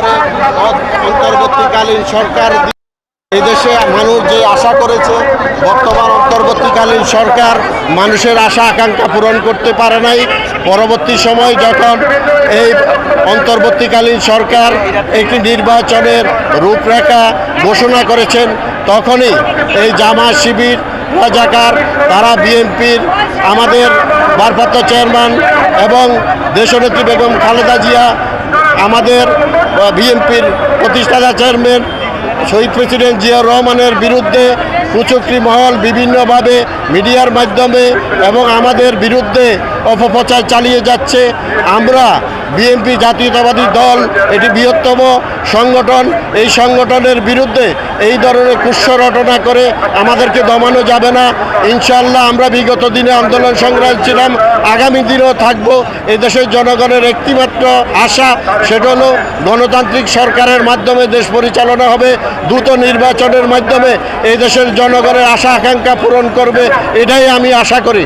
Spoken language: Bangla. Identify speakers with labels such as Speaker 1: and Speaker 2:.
Speaker 1: পরে অন্তর্বর্তীকালীন সরকার দি- এই দেশে মানুষ যে আশা করেছে, বর্তমান অন্তর্বর্তীকালীন সরকার মানুষের আশা আকাঙ্ক্ষা পূরণ করতে পারে নাই। পরবর্তী সময় যখন এই অন্তর্বর্তীকালীন সরকার একটি নির্বাচনের রূপরেখা ঘোষণা করেছেন, তখনই এই জামা শিবির, রাজাকার, তারা বিএনপির, আমাদের ভারপ্রাপ্ত চেয়ারম্যান এবং দেশনেত্রী বেগম খালেদা জিয়া আমাদের বিএনপির প্রতিষ্ঠাতা চেয়ারম্যান শহীদ প্রেসিডেন্ট জিয়া রহমানের বিরুদ্ধে কুচক্রি মহল বিভিন্নভাবে মিডিয়ার মাধ্যমে এবং আমাদের বিরুদ্ধে অপপ্রচার চালিয়ে যাচ্ছে। আমরা বিএনপি জাতীয়তাবাদী দল, এটি বৃহত্তম সংগঠন, এই সংগঠনের বিরুদ্ধে এই ধরনের কুৎস রটনা করে আমাদেরকে দমানো যাবে না। ইনশাল্লাহ আমরা বিগত দিনে আন্দোলন সংগ্রাম ছিলাম, আগামী দিনেও থাকব। এই দেশের জনগণের একটিমাত্র আশা, সেটা হলো গণতান্ত্রিক সরকারের মাধ্যমে দেশ পরিচালনা হবে। দ্রুত নির্বাচনের মাধ্যমে এই দেশের জনগণের আশা আকাঙ্ক্ষা পূরণ করবে এটাই আমি আশা করি।